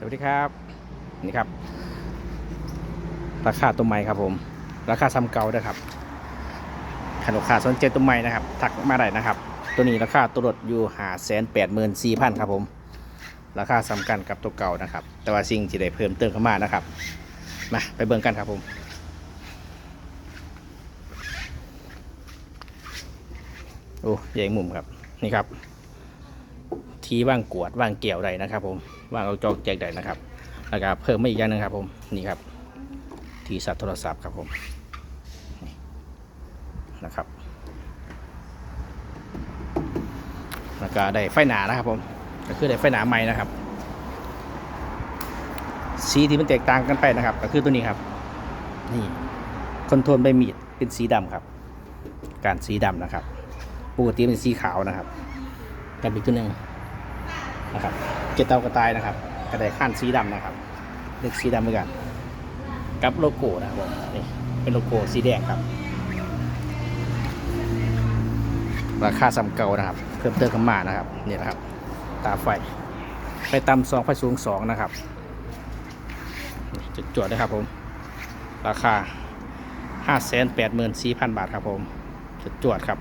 สวัสดีครับนี่ครับ ราคาตัวใหม่ครับผม ราคาซ้ำเก่าด้วยครับขนมขาสนใจตัวใหม่นะครับทักมาได้นะครับ ตัวนี้ราคาตัวรถอยู่หาแสนแปดหมื่นสี่พันครับผม ราคาสำคัญกับตัวเก่านะครับ แต่ว่าสิ่งที่ได้เพิ่มเติมเข้ามานะครับมาไปเบิ่งกันครับผมโอ้ใหญ่มุมครับนี่ครับ ทีว่างกวดว่างเกี่ยวใดนะครับ ผมว่างเอาจอกแจกใดนะครับแล้วก็เพิ่มมาอีกอย่างนึงครับ ผมนี่ครับ ทีสัตว์โทรศัพท์ครับผมนะครับแล้วก็ได้ไฟหนานะครับ ผมก็คือได้ไฟหนาใหม่นะครับ สีที่มันแตกต่างกันไปนะครับ ก็คือตัวนี้ครับนี่คอนโทรลใบมีดเป็นสีดำครับ การสีดำนะครับปกติเป็นสีขาวนะครับกับอีกตัวหนึ่ง นะครับเกตเตากระต่ายนะครับ กระไดข้านสีดำนะครับเล็กสีดำเหมือนกันกับโลโก้นะครับผมนี่เป็นโลโก้สีแดงครับ ราคาซ้ำเก่านะครับเพิ่มเติมขึ้นมานะครับนี่นะครับ ตาไฟไปตำสองไฟสูงสองนะครับจุดจวดนะครับผม ราคา 5 8 4 0 0 0 บาทครับผมจุดจวดครับ